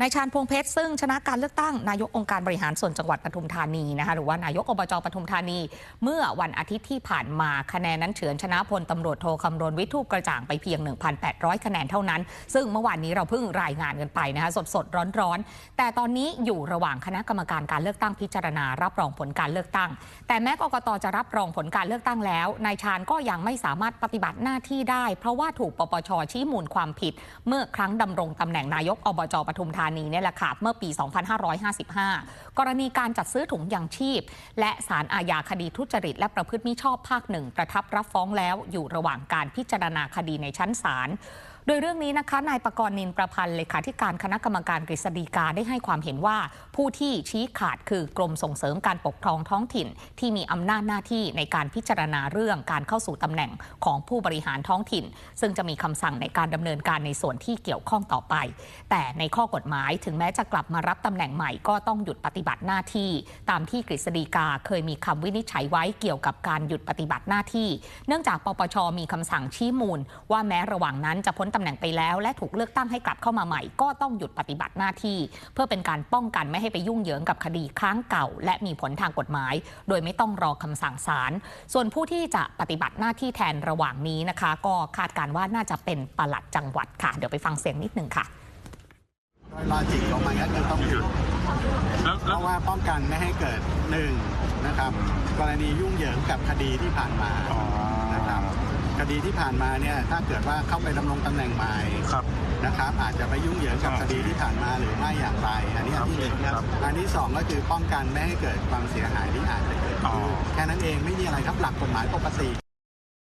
นายชาญพวงเพชรซึ่งชนะการเลือกตั้งนายกองค์การบริหารส่วนจังหวัดปทุมธานีนะคะหรือว่านายกอบจปทุมธานี เมื่อวันอาทิตย์ที่ผ่านมาคะแนนนั้นเฉือนชนะพลตำรวจโทคำรณวิทูปกระจ่างไปเพียง 1,800 คะแนนเท่านั้น ซึ่งเมื่อวานนี้เราเพิ่งรายงานกันไปนะคะสดๆร้อนๆแต่ตอนนี้อยู่ระหว่างคณะกรรมการการเลือกตั้งพิจารณา รับรองผลการเลือกตั้ง แต่แม้กกตจะรับรองผลการเลือกตั้งแล้วนายชาญก็ยังไม่สามารถปฏิบัติหน้าที่ได้ เพราะว่าถูกปปชชี้มูลความผิด เมื่อครั้งดำรงตำแหน่งนายกอบจปทุมธานีนีเนี่ยแหละค่ะเมื่อปี 2555 กรณีการจัดซื้อถุงยางชีพ และสารอาญาคดีทุจริต และประพฤติมิชอบภาคหนึ่งประทับรับฟ้องแล้วอยู่ระหว่างการพิจารณาคดีในชั้นศาล โดยเรื่องนี้นะคะนายประกรณ์นินประพันธ์เลขาธิการคณะกรรมการกฤษฎีกาได้ให้ความเห็นว่า ผู้ที่ชี้ขาดคือกรมส่งเสริมการปกครองท้องถิ่น ที่มีอำนาจหน้าที่ในการพิจารณาเรื่องการเข้าสู่ตำแหน่งของผู้บริหารท้องถิ่น ซึ่งจะมีคำสั่งในการดำเนินการในส่วนที่เกี่ยวข้องต่อไป แต่ในข้อกฎหมายถึงแม้จะกลับมารับตำแหน่งใหม่ก็ต้องหยุดปฏิบัติหน้าที่ ตามที่กฤษฎีกาเคยมีคำวินิจฉัยไว้เกี่ยวกับการหยุดปฏิบัติหน้าที่ เนื่องจากปปชมีคำสั่งชี้มูล ว่าแม้ระหว่างนั้นจะพ้นตำแหน่งไปแล้ว และถูกเลือกตั้งให้กลับเข้ามาใหม่ ก็ต้องหยุดปฏิบัติหน้าที่ เพื่อเป็นการป้องกันไม่ให้ไปยุ่งเหยิงกับคดีค้างเก่า และมีผลทางกฎหมาย โดยไม่ต้องรอคำสั่งศาลส่วนผู้ที่จะปฏิบัติหน้าที่แทนระหว่างนี้นะคะ ก็คาดการณ์ว่าน่าจะเป็นปลัดจังหวัดค่ะ เดี๋ยวไปฟังเสียงนิดหนึ่งค่ะโดยลอจิกของมันก็คือต้องหยุดแล้วเพแล้วราะว่าป้องกันไม่ให้เกิดหนึ่งนะครับ กรณียุ่งเหยิงกับคดีที่ผ่านมานะครับ คดีที่ผ่านมาเนี่ยถ้าเกิดว่าเข้าไปดำรงตำแหน่งใหม่ครับ นะครับ อาจจะไปยุ่งเหยิงกับครับคดีที่ผ่านมาหรือไม่อย่างไร อันนี้อันที่หนึ่งครับ อันที่สองก็คือป้องกันไม่ให้เกิดความเสียหายที่อาจจะเกิดอ๋อขึ้นแค่นั้นเองไม่มีอะไรครับหลักกฎหมายปกติ